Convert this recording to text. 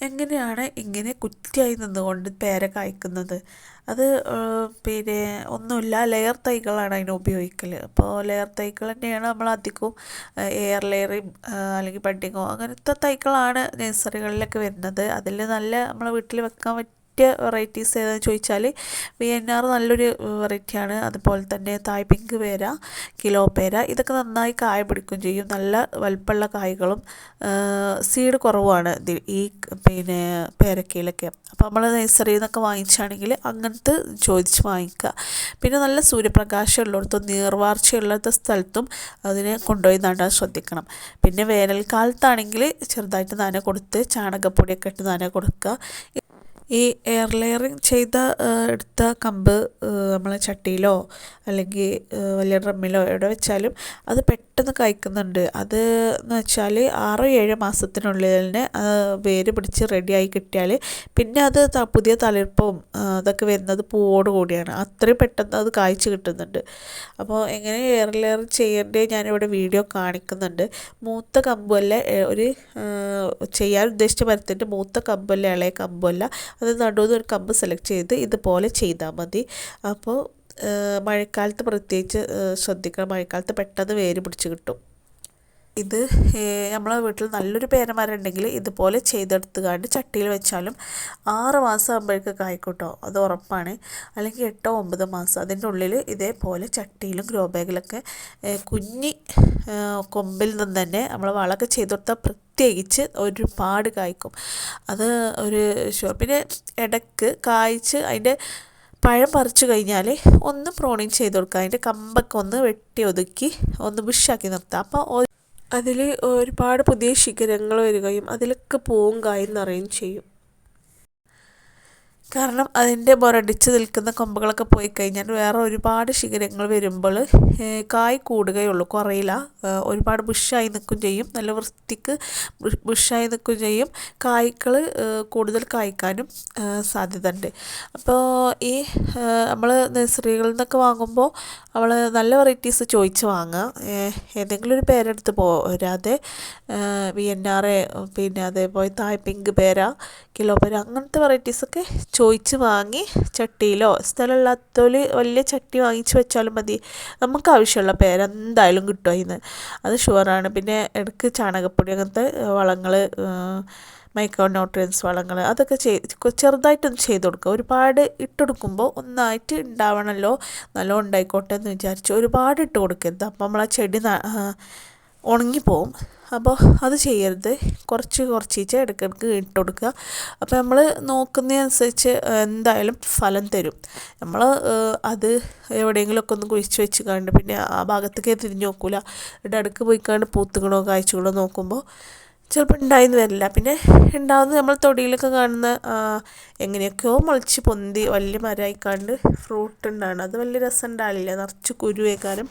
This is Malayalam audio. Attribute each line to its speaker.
Speaker 1: എങ്ങനെയാണ് ഇങ്ങനെ കുറ്റിയായി നിന്നുകൊണ്ട് പേര കായ്ക്കുന്നത്? അത് പിന്നെ ഒന്നുമില്ല ലെയർ തൈകളാണ് അതിന് ഉപയോഗിക്കൽ അപ്പോൾ ലെയർ തൈകൾ തന്നെയാണ് നമ്മൾ അധികവും എയർ ലെയറിങ് അല്ലെങ്കിൽ ബഡിങ്ങോ അങ്ങനത്തെ തൈകളാണ് നഴ്സറികളിലൊക്കെ വരുന്നത്. അതിൽ നല്ല നമ്മളെ വീട്ടിൽ വെക്കാൻ പറ്റിയ വെറൈറ്റീസ് ഏതാന്ന് ചോദിച്ചാൽ വി എൻ ആർ നല്ലൊരു വെറൈറ്റിയാണ് അതുപോലെ തന്നെ തായ് പിങ്ക് പേര കിലോ പേര ഇതൊക്കെ നന്നായി കായ പിടിക്കുകയും ചെയ്യും. നല്ല വലുപ്പമുള്ള കായ്കളും സീഡ് കുറവാണ് ഈ പിന്നെ പേരക്കയിലൊക്കെ. അപ്പോൾ നമ്മൾ നഴ്സറിയിൽ നിന്നൊക്കെ വാങ്ങിച്ചാണെങ്കിൽ അങ്ങനത്തെ ചോദിച്ച് വാങ്ങിക്കുക പിന്നെ നല്ല സൂര്യപ്രകാശം ഉള്ളിടത്തും സ്ഥലത്തും അതിനെ കൊണ്ടുപോയി നടാൻ ശ്രദ്ധിക്കണം. പിന്നെ വേനൽക്കാലത്താണെങ്കിൽ ചെറുതായിട്ട് നന കൊടുത്ത് ചാണകപ്പൊടിയൊക്കെ ഇട്ട് നന കൊടുക്കുക ഈ എയർ ലെയറിങ് ചെയ്ത എടുത്ത കമ്പ് നമ്മൾ ചട്ടിയിലോ അല്ലെങ്കിൽ വലിയ ഡ്രമ്മിലോ എവിടെ വെച്ചാലും അത് പെട്ടെന്ന് കായ്ക്കുന്നുണ്ട് അത് എന്ന് വെച്ചാൽ ആറോ ഏഴോ മാസത്തിനുള്ളിൽ തന്നെ വേര് പിടിച്ച് റെഡിയായി കിട്ടിയാൽ പിന്നെ അത് പുതിയ തളിർപ്പും അതൊക്കെ വരുന്നത് പൂവോട് കൂടിയാണ്. അത്രയും പെട്ടെന്ന് അത് കായ്ച്ച് കിട്ടുന്നുണ്ട്. അപ്പോൾ എങ്ങനെ എയർ ലെയർ ചെയ്യേണ്ടത് ഞാനിവിടെ വീഡിയോ കാണിക്കുന്നുണ്ട്. മൂത്ത കമ്പല്ല ഒരു ചെയ്യാൻ ഉദ്ദേശിച്ച മരത്തിന്റെ മൂത്ത കമ്പല്ല ഇളയ കമ്പല്ല അത് നടുവിൽ ഒരു കമ്പ് സെലക്ട് ചെയ്ത് ഇതുപോലെ ചെയ്താൽ മതി. അപ്പോൾ മഴക്കാലത്ത് പ്രത്യേകിച്ച് ശ്രദ്ധിക്കണം. മഴക്കാലത്ത് പെട്ടെന്ന് വേര് പിടിച്ച് കിട്ടും. ഇത് നമ്മളെ വീട്ടിൽ നല്ലൊരു പേരമരം ഉണ്ടെങ്കിൽ ഇതുപോലെ ചെയ്തെടുത്തുകാണ്ട് ചട്ടിയിൽ വെച്ചാലും ആറ് മാസം ആകുമ്പോഴേക്ക് കായ്ക്കൂട്ടോ അത് ഉറപ്പാണ്. അല്ലെങ്കിൽ എട്ടോ ഒമ്പത് മാസം. അതിന്റെ ഉള്ളിൽ ഇതേപോലെ ചട്ടിയിലും ഗ്രോ ബാഗിലൊക്കെ കുഞ്ഞി കൊമ്പിൽ നിന്ന് തന്നെ നമ്മൾ വളമൊക്കെ ചെയ്തെടുത്ത പ്രത്യേകിച്ച് ഒരുപാട് കായ്ക്കും. അത് ഒരു പിന്നെ ഇടയ്ക്ക് കായ്ച്ച് അതിന്റെ പഴം പറിച്ചു കഴിഞ്ഞാൽ ഒന്ന് പ്രോണിങ് ചെയ്ത് കൊടുക്കുക. അതിന്റെ കമ്പൊക്കെ ഒന്ന് വെട്ടി ഒതുക്കി ഒന്ന് ബുഷാക്കി നിർത്തുക അപ്പോൾ അതിൽ ഒരുപാട് പുതിയ ശിഖരങ്ങൾ വരികയും അതിലൊക്കെ പൂവും കായും നിറയുകയും ചെയ്യും. കാരണം അതിന്റെ മുരടിച്ച് നിൽക്കുന്ന കൊമ്പുകളൊക്കെ പോയി കഴിഞ്ഞാൽ വേറെ ഒരുപാട് ശിഖരങ്ങൾ വരുമ്പോൾ കായ് കൂടുകയുള്ളൂ കുറയില്ല. ഒരുപാട് ബുഷായി നിൽക്കും ചെയ്യും നല്ല വൃത്തിക്ക് ബുഷായി നിൽക്കും ചെയ്യും. കായ്ക്കൾ കൂടുതൽ കായ്ക്കാനും സാധ്യത ഉണ്ട് അപ്പോൾ ഈ നമ്മൾ നഴ്സറികളിൽ നിന്നൊക്കെ വാങ്ങുമ്പോൾ നമ്മൾ നല്ല വെറൈറ്റീസ് ചോദിച്ച് വാങ്ങുക ഏതെങ്കിലും ഒരു പേരെടുത്ത് പോരാതെ വി എൻ ആർ പിന്നെ അതേപോലെ തായ് പിങ്ക് പേര കിലോ പേര അങ്ങനത്തെ വെറൈറ്റീസൊക്കെ ചോദിച്ച് വാങ്ങി ചട്ടിയിലോ സ്ഥലമില്ലാത്തവർ വലിയ ചട്ടി വാങ്ങിച്ച് വെച്ചാലും മതി. നമുക്ക് ആവശ്യമുള്ള പേര എന്തായാലും കിട്ടും അതിന് അത് ഷുവറാണ് പിന്നെ ഇടയ്ക്ക് ചാണകപ്പൊടി അങ്ങനത്തെ വളങ്ങൾ മൈക്രോ ന്യൂട്രിയൻസ് വളങ്ങൾ അതൊക്കെ ചെയ്ത് ചെറുതായിട്ടൊന്ന് ചെയ്ത് കൊടുക്കുക. ഒരുപാട് ഇട്ടെടുക്കുമ്പോൾ ഒന്നായിട്ട് ഉണ്ടാവണമല്ലോ നല്ലോണം ഉണ്ടായിക്കോട്ടെ എന്ന് വിചാരിച്ച് ഒരുപാട് ഇട്ട് കൊടുക്കരുത്. അപ്പം നമ്മൾ ആ ചെടി ഉണങ്ങിപ്പോവും. അപ്പോൾ അത് ചെയ്യരുത്. കുറച്ച് കുറച്ചിച്ച് ഇടയ്ക്കിടയ്ക്ക് ഇട്ട് കൊടുക്കുക അപ്പോൾ നമ്മൾ നോക്കുന്നതനുസരിച്ച് എന്തായാലും ഫലം തരും. നമ്മൾ അത് എവിടെയെങ്കിലുമൊക്കെ ഒന്ന് കുഴിച്ച് വെച്ച് കണ്ട് പിന്നെ ആ ഭാഗത്തേക്ക് തിരിഞ്ഞ് നോക്കില്ല ഇവിടെ അടുക്ക് പോയി കണ്ട് പൂത്തുകളോ കാഴ്ചകളോ നോക്കുമ്പോൾ ചിലപ്പോൾ ഉണ്ടായിന്ന് വരില്ല. പിന്നെ ഉണ്ടാകുന്നത് നമ്മൾ തൊടിയിലൊക്കെ കാണുന്ന എങ്ങനെയൊക്കെയോ മുളച്ച് പൊന്തി വലിയ മരമായിക്കാണ്ട് ഫ്രൂട്ട് ഉണ്ടാകണം അത് വലിയ രസം ഉണ്ടാവില്ല. നിറച്ച് കുരുവേക്കാനും